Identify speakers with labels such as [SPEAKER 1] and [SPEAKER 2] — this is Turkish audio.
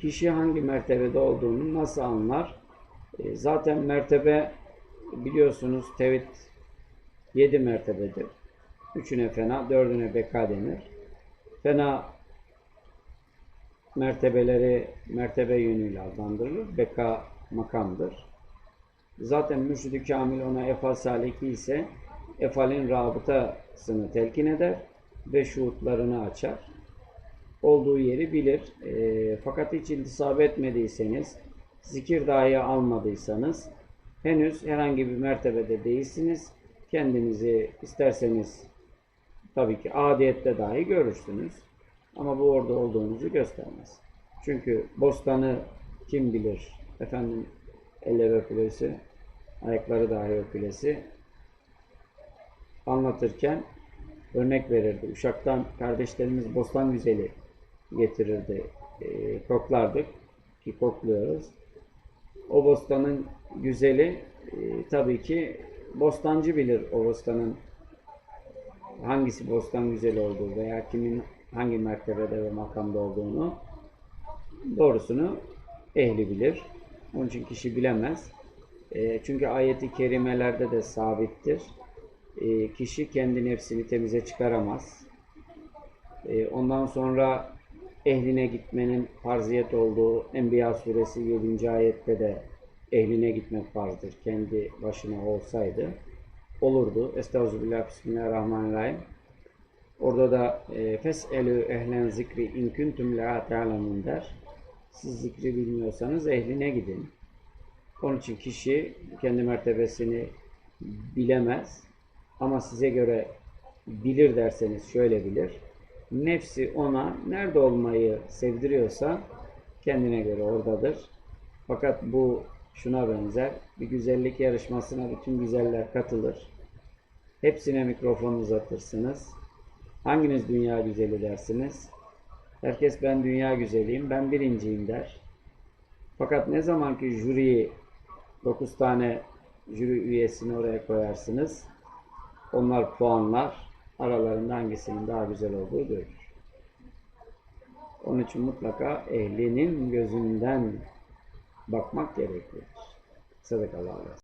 [SPEAKER 1] Kişi hangi mertebede olduğunu nasıl anlar? E, Zaten mertebe biliyorsunuz tevhid 7 mertebedir. Üçüne fena, dördüne beka denir. Fena mertebeleri mertebe yönüyle adlandırılır. Beka makamdır. Zaten mürşid-i kamil ona efal saliki ise efalin rabıtasını telkin eder ve şuhutlarını açar. Olduğu yeri bilir. E, fakat hiç intisap etmediyseniz, zikir dahi almadıysanız henüz herhangi bir mertebede değilsiniz. Kendinizi isterseniz tabii ki adiyette dahi görürsünüz. Ama bu orada olduğunuzu göstermez. Çünkü bostanı kim bilir? Efendim eller öpülesi, ayakları dahi öpülesi anlatırken örnek verirdi. Uşaktan kardeşlerimiz bostan güzeli getirirdi. E, koklardık ki kokluyoruz. O bostanın güzeli e, tabii ki bostancı bilir o bostanın hangisi bostan güzel olduğu veya kimin hangi mertebede ve makamda olduğunu doğrusunu ehli bilir. Onun için kişi bilemez. E, çünkü ayeti kerimelerde de sabittir. Kişi kendi nefsini temize çıkaramaz. Ondan sonra ehline gitmenin farziyet olduğu Enbiya suresi 7. ayette de ehline gitmek farzdır. Kendi başına olsaydı olurdu. Estağfirullah, Bismillahirrahmanirrahim. Orada da e, fes'elü ehlen zikri in kuntum la ta'lemun der. Siz zikri bilmiyorsanız ehline gidin. Onun için kişi kendi mertebesini bilemez. Ama size göre bilir derseniz şöyle bilir. Nefsi ona nerede olmayı sevdiriyorsa kendine göre oradadır. Fakat bu şuna benzer. Bir güzellik yarışmasına bütün güzeller katılır. Hepsine mikrofon uzatırsınız. Hanginiz dünya güzeli dersiniz? Herkes ben dünya güzeliyim, ben birinciyim der. Fakat ne zaman ki jüriyi 9 tane jüri üyesini oraya koyarsınız, onlar puanlar, aralarında hangisinin daha güzel olduğu görülür. Onun için mutlaka ehlinin gözünden bakmak gerekir. Sadakallahu aleyhi.